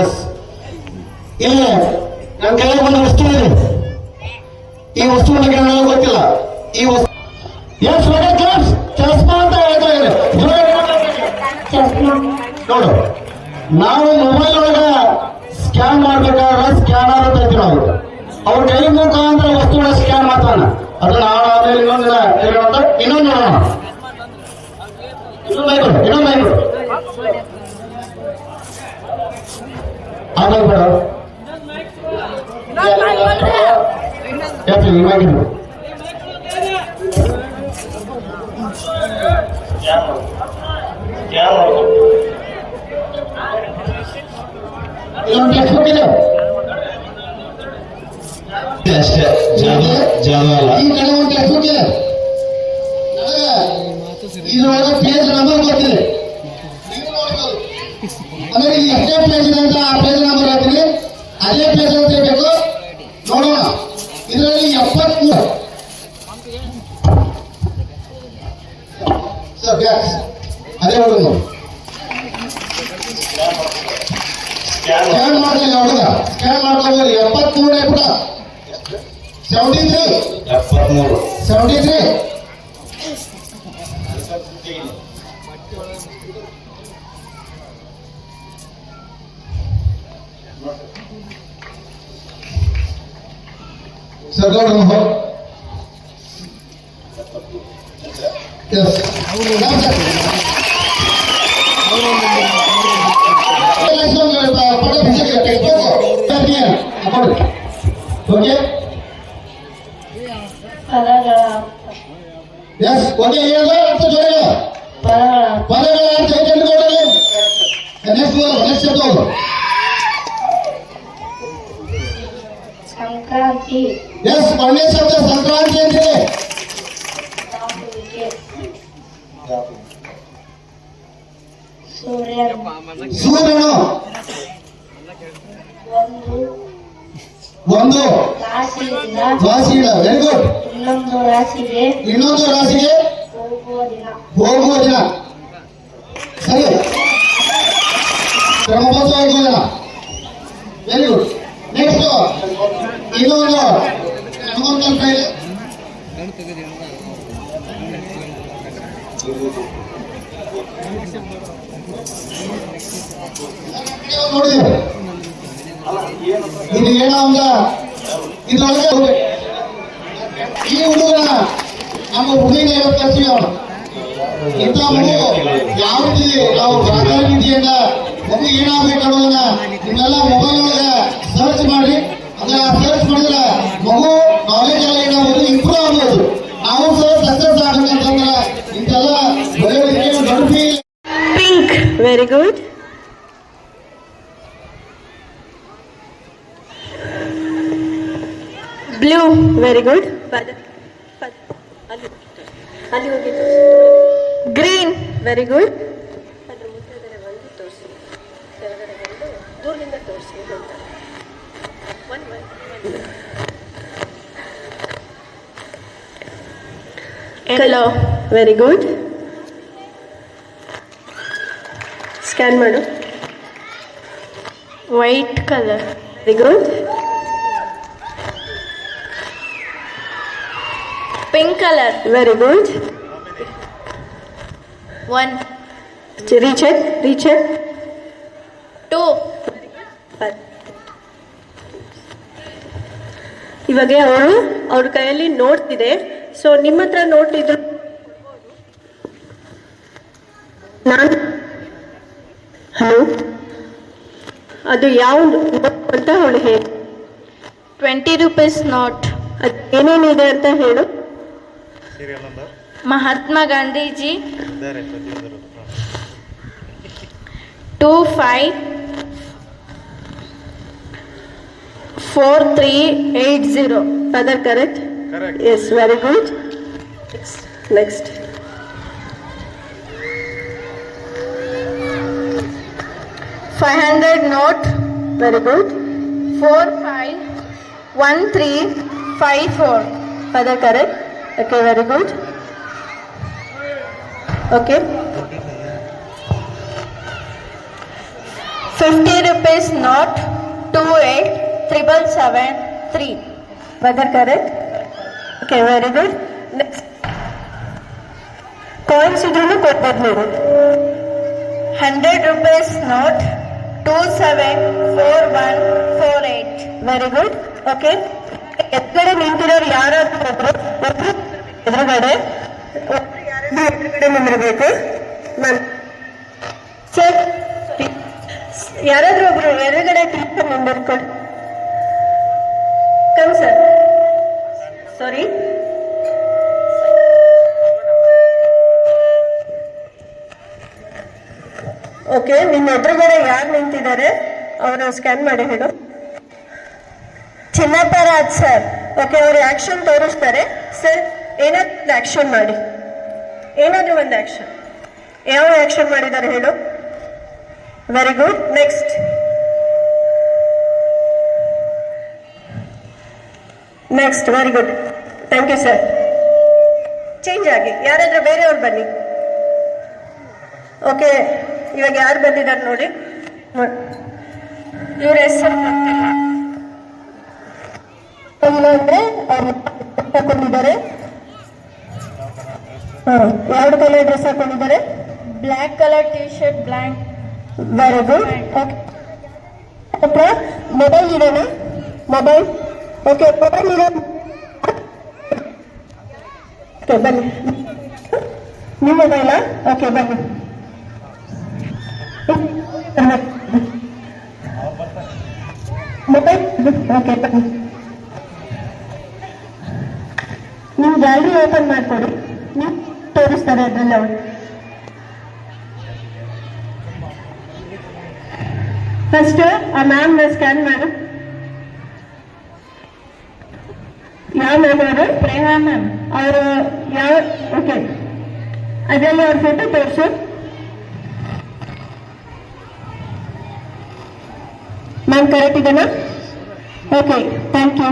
S ಇಲ್ಲಿ ನನ್ನ ಕೈಯಲ್ಲಿ ಒಂದು ವಸ್ತು ಇದೆ? ಈ ವಸ್ತು ನನಗೆ ನನಗೆ ಗೊತ್ತಿಲ್ಲ. ಈ ವಸ್ತು ಎಸ್ ಕ್ಲಾಸ್ ಚಸ್ಮಾ ಅಂತ ಹೇಳ್ತಾ ಇದೆ ಚಸ್ಮಾ. ನೋಡು ನಾವು ಮೊಬೈಲ್ ಒಳಗ ಸ್ಕ್ಯಾನ್ ಮಾಡ್ಬೇಕಾದ್ರೆ ಸ್ಕ್ಯಾನರ್ ಅಂತ ಹೇಳ್ತೀವಿ ನಾವು. ಅವ್ರ ಕೈ ಮುಖಾಂತರ ವಸ್ತುಗಳ ಸ್ಕ್ಯಾನ್ ಮಾಡ್ತಾನ. ಅದನ್ನ ಆಮೇಲೆ ಇನ್ನೊಂದಿನ ಹೇಳೋಣ ಇನ್ನೊಂದು ನೋಡೋಣ ಇನ್ನೊಂದು ಬೇಡ ಯಾಕೆ ಮೈಕ್ರೋ ಇನ್ನೊಂದು ಟೆಕ್ಸ್ಟ್ ಇದೆ ಅಷ್ಟೇ ಜಾಗ ಜಾಗ ಅಲ್ಲ ಈ ಕಡೆ ಒಂದು ಟೆಕ್ಸ್ಟ್ ಇದೆ ಇದ್ರೊಳಗೆ ಪೇಜ್ ನಂಬರ್ ನೋಡ್ಬೋದು. ಆಮೇಲೆ ಇಲ್ಲಿ ಎಷ್ಟೇ ಪ್ಲೇಸ್ ಇದೆ ಅಂತ ಆ ಪ್ಲೇಸ್ ನಂಬರ್ ಹೇಳ್ತೀನಿ ಅದೇ ಪ್ಲೇಸ್ ಅಂತ ಬೇಕು ನೋಡೋಣ. ಇದರಲ್ಲಿ ಎಪ್ಪತ್ಮೂರು ಸರ್ ಗ್ಯಾಸ್ ಅದೇ ಹುಡುಗ ಸ್ಕ್ಯಾನ್ ಮಾಡಲಿಲ್ಲ ಹುಡುಗ ಸ್ಕ್ಯಾನ್ ಮಾಡ್ಕೊಂಡು ಎಪ್ಪತ್ಮೂರೇ ಪುಟ. ಸೆವೆಂಟಿ ತ್ರೀ ಎಪ್ಪತ್ಮೂರು. Seventy three ಸರ್ ಗೌಡ್ರು ಎಸ್ ಓಕೆ ಪದಗಳ ಎಸ್ ಓಕೆ ಹೇಳ ಅಂತ ಜೋರ ಪದಗಳ ಪದಗಳ ಅರ್ಥ ಐತೆ ನೋಡಲಿ ನೆಕ್ಸ್ಟ್ ನೆಕ್ಸ್ಟ್ ಶಬ್ದ ಹೋಗು Sankranti. Yes ಒಂದನೇ ಶಬ್ದ ಸಂಕ್ರಾಂತಿ ಅಂದ್ರೆ ಸೂರ್ಯನು ಒಂದು ರಾಶಿಗಳ ವೆರಿ ಗುಡ್ ಇನ್ನೊಂದು ರಾಶಿಗೆ ಇನ್ನೊಂದು ರಾಶಿಗೆ ಹೋಗುವ ದಿನ. ಸರಿ. ಕ್ರಮಬದ್ಧವಾಗಿ ವೆರಿ ಗುಡ್ ಇನ್ನೊಂದು ಹನುಮಂತನ ಕೈಲಿ ನೋಡಿ. ಇದು ಏನೋ ಅಂದ. ಇದ್ರೊಳಗೆ. ಈ ಹುಡುಗ ನಮ್ಮ ಹುಡುಗಿನ ಹೇಳೋದು ಕಲ್ತೀವಿ ಅವನು. ಇಂಥ ಮಗು ಯಾವ ರೀತಿ ನಾವು ಪ್ರಾಧಾನ್ಯತೆಯಿಂದ ಮಗು ಏನಾಗಬೇಕು ಅನ್ನೋದನ್ನ ನಿಮ್ಮೆಲ್ಲ ಮೊಬೈಲ್ ಒಳಗೆ ಸರ್ಚ್ ಮಾಡಿ. ಅಂದ್ರೆ ಸರ್ಚ್ ಮಾಡಿದ್ರೆ ಮಗು ನಾಲೆಜ್ ಎಲ್ಲ ಏನಾಗೋದು ಇಂಪ್ರೂವ್ ಆಗ್ಬೋದು ನಾವು ಸಹ ಸಕ್ಸಸ್ ಆಗ್ಬೇಕಂತಂದ್ರೆ ಇಂತೆಲ್ಲ ಬೆಳೆಯೋದಕ್ಕೆ ಗಡುಪಿ Pink, very good. Blue, very good. ಪದ ಪದ ಅಲ್ಲಿ ಅಲ್ಲಿ ಹೋಗಿ ಗ್ರೀನ್ ವೆರಿ ಗುಡ್ ಅದ್ರ ಮುಂದೆ ಒಂದು ತೋರಿಸಿ ಕೆಳಗಡೆ ಒಂದು ದೂರದಿಂದ ತೋರಿಸಿ ಅಂತ one one colour very good scan ಮಾಡು white colour very good pink colour very good one recheck recheck two ಇವಾಗ ಅವರು ಅವ್ರ ಕೈಯಲ್ಲಿ ನೋಡ್ತಿದೆ ಇದೆ. ಸೊ ನಿಮ್ಮ ಹತ್ರ ನೋಟ್ ಇದ್ರು ನಾನು ಹಲೋ ಅದು ಯಾವ ಅಂತ ಅವಳು ಹೇಳಿ. ಟ್ವೆಂಟಿ ರುಪೀಸ್ ನೋಟ್ ಅದು ಏನೇನಿದೆ ಅಂತ ಹೇಳು. Mahatma Gandhiji two five 4380 father correct correct yes very good next. Five hundred note, very good. Four five one three five four. Father correct? Okay, very good. Okay. Fifty rupees note two eight triple seven three. Whether correct? Okay, very good. Next. Coins ಇದ್ರೂ ಕೊಡ್ಬೋದು ನೀವು 100 rupees note 274148. Very good okay ಎದುರುಗಡೆ ನಿಂತಿರೋರು ಯಾರಾದ್ರೂ ಒಬ್ರು ಒಬ್ರು ಎದುರುಗಡೆ ಒಬ್ರು ಯಾರಾದ್ರೂ ಎದುರುಗಡೆ ನಿಂದಿರ್ಬೇಕು ನಾನು ಸರ್ ಯಾರಾದ್ರೂ ಒಬ್ರು ಎದುರುಗಡೆ ಟೀಚರ್ ನಿಂದಿರ್ಕೊಳ್ಳಿ ಸಾರಿ ಓಕೆ ನಿಮ್ಮ ಎದುರುಗಡೆ ಯಾರು ನಿಂತಿದ್ದಾರೆ? ಅವರ ಸ್ಕ್ಯಾನ್ ಮಾಡಿ ಹೇಳು. ಚಿನ್ನಪ್ಪರಾಜ್ ಸರ್ ಓಕೆ ಅವರು ಆಕ್ಷನ್ ತೋರಿಸ್ತಾರೆ. ಸರ್ ಏನಾದ್ರು ಆಕ್ಷನ್ ಮಾಡಿ. ಏನಾದ್ರೂ ಒಂದು ಆಕ್ಷನ್ ಯಾವ ಆಕ್ಷನ್ ಮಾಡಿದ್ದಾರೆ ಹೇಳು. Very good next next very good thank you sir change ಆಗಿ ಯಾರಾದ್ರೂ ಬೇರೆಯವ್ರು ಬನ್ನಿ ಓಕೆ ಇವಾಗ ಯಾರು ಬಂದಿದ್ದಾರೆ ನೋಡಿ ಇವ್ರ ಹೆಸರು ಗೊತ್ತಿಲ್ಲ ಇಲ್ಲ ಅಂದ್ರೆ ಅವ್ರು ಹಾಕೊಂಡಿದ್ದಾರೆ ಹಾ ಎರಡು ಕಲರ್ ಡ್ರೆಸ್ ಹಾಕೊಂಡಿದ್ದಾರೆ Black color t-shirt blank. Very good okay ಹತ್ರ ಮೊಬೈಲ್ ಇರೋಣ ಮೊಬೈಲ್ ಓಕೆ ಮೊಬೈಲ್ ಇರೋ ಓಕೆ ಬನ್ನಿ ನಿಮ್ಮ ಮೊಬೈಲಾ ಓಕೆ ಬನ್ನಿ ಮೊಬೈಲ್ ಓಕೆ ಬನ್ನಿ ನೀವು ಗ್ಯಾಲರಿ ಓಪನ್ ಮಾಡಿಕೊಡಿ ನೀವು ತೋರಿಸ್ತಾರೆ ಅದರಲ್ಲಿ ಅವರು ಫಸ್ಟ್ ಆ ಮ್ಯಾಮ್ ಸ್ಕ್ಯಾನ್ ಮಾಡು ಯಾವ ಮ್ಯಾಮ್ ಅವರು ಪ್ರೇಮಾ ಮ್ಯಾಮ್ ಅವರು ಯಾವ ಓಕೆ ಅದರಲ್ಲಿ ಅವ್ರ ಫೋಟೋ ತೋರಿಸು ಮ್ಯಾಮ್ ಕರೆಕ್ಟ್ ಇದೆನಾ ಓಕೆ ಥ್ಯಾಂಕ್ ಯು